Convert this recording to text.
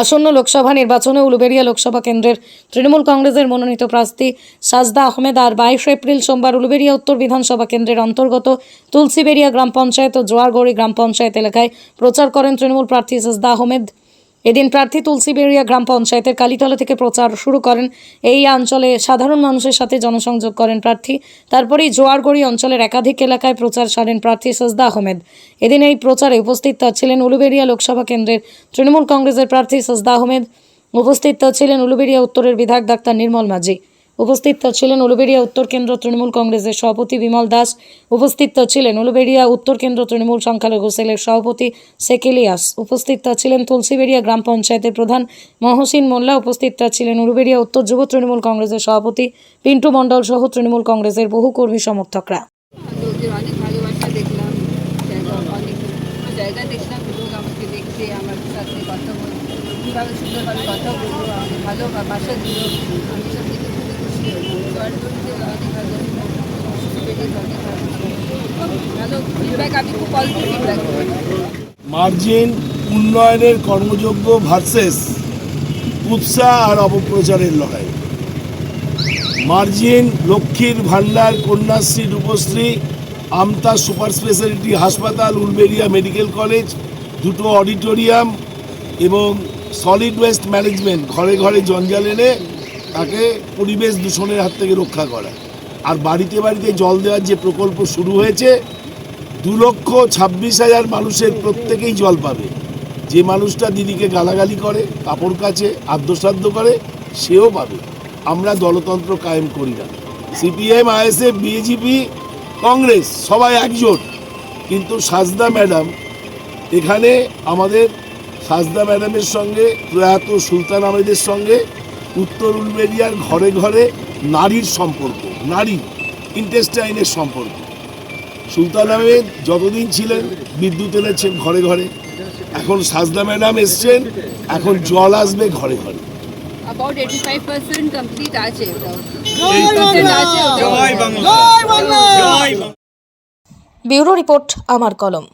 আসন্ন লোকসভা নির্বাচনে উলুবেড়িয়া লোকসভা কেন্দ্রের তৃণমূল কংগ্রেসের মনোনীত প্রার্থী সাজদা আহমেদ আর বাইশ এপ্রিল সোমবার উলুবেড়িয়া উত্তর বিধানসভা কেন্দ্রের অন্তর্গত তুলসীবেড়িয়া গ্রাম পঞ্চায়েত ও জোয়ারগড়ি গ্রাম পঞ্চায়েত এলাকায় প্রচার করেন তৃণমূল প্রার্থী সাজদা আহমেদ। এদিন প্রার্থী তুলসীবেড়িয়া গ্রাম পঞ্চায়েতের কালীতলা থেকে প্রচার শুরু করেন। এই অঞ্চলে সাধারণ মানুষের সাথে জনসংযোগ করেন প্রার্থী। তারপরেই জোয়ারগড়ি অঞ্চলের একাধিক এলাকায় প্রচার সারেন প্রার্থী সজদা আহমেদ। এদিন এই প্রচারে উপস্থিত ছিলেন উলুবেড়িয়া লোকসভা কেন্দ্রের তৃণমূল কংগ্রেসের প্রার্থী সজদা আহমেদ। উপস্থিত ছিলেন উলুবেড়িয়া উত্তরের বিধায়ক ডাক্তার নির্মল মাঝি। উপস্থিত ছিলেন উলুবেড়িয়া উত্তর কেন্দ্র তৃণমূল কংগ্রেসের সভাপতি বিমল দাস। উপস্থিত ছিলেন উলুবেড়িয়া উত্তর কেন্দ্র তৃণমূল সংখ্যালঘু সেলের সভাপতি সেকেলিয়াস। উপস্থিত ছিলেন তুলসীবেড়িয়া গ্রাম পঞ্চায়েতের প্রধান মহসিন মোল্লা। উপস্থিত ছিলেন উলুবেড়িয়া উত্তর যুব তৃণমূল কংগ্রেসের সভাপতি পিন্টু মণ্ডল সহ তৃণমূল কংগ্রেসের বহু কর্মী সমর্থকরা। কথা সুন্দরভাবে কথা ভালো বাসা দিল, আমি সব দেখে মার্জিন উন্নয়নের কর্মযোগ্য ভার্সেস কুৎসা আর অপপ্রচারের লড়াই। Margin Lakshmir Bhandar Kanyashree Rupashree, Amta super speciality হাসপাতাল, উলবেরিয়া মেডিকেল কলেজ, দুটো অডিটোরিয়াম এবং সলিড ওয়েস্ট ম্যানেজমেন্ট ঘরে ঘরে জঞ্জাল এনে তাকে পরিবেশ দূষণের হাত থেকে রক্ষা করা। আর বাড়িতে বাড়িতে জল দেওয়ার যে প্রকল্প শুরু হয়েছে, দু লক্ষ ছাব্বিশ হাজার মানুষের প্রত্যেকেই জল পাবে। যে মানুষটা দিদিকে গালাগালি করে, কাপড় কাছে আদ্যসাধ্য করে, সেও পাবে। আমরা দলতন্ত্র কায়েম করি না। সিপিএম, আইএসএফ, বিজেপি, কংগ্রেস, সবাই একজোট। কিন্তু সাজদা ম্যাডাম, এখানে আমাদের সাজদা ম্যাডামের সঙ্গে প্রয়াত সুলতান আহমেদের সঙ্গে উত্তর উলবেরিয়ার ঘরে ঘরে নারীর সম্পর্ক নারী ইন্টেস্টাইনের সম্পর্ক। সুলতান আহমেদ যতদিন ছিলেন বিদ্যুৎ এনেছেন ঘরে ঘরে এখন সাজদা ম্যাডাম এসছেন এখন জল আসবে ঘরে ঘরে। আছে ব্যুরো রিপোর্ট আমার কলম।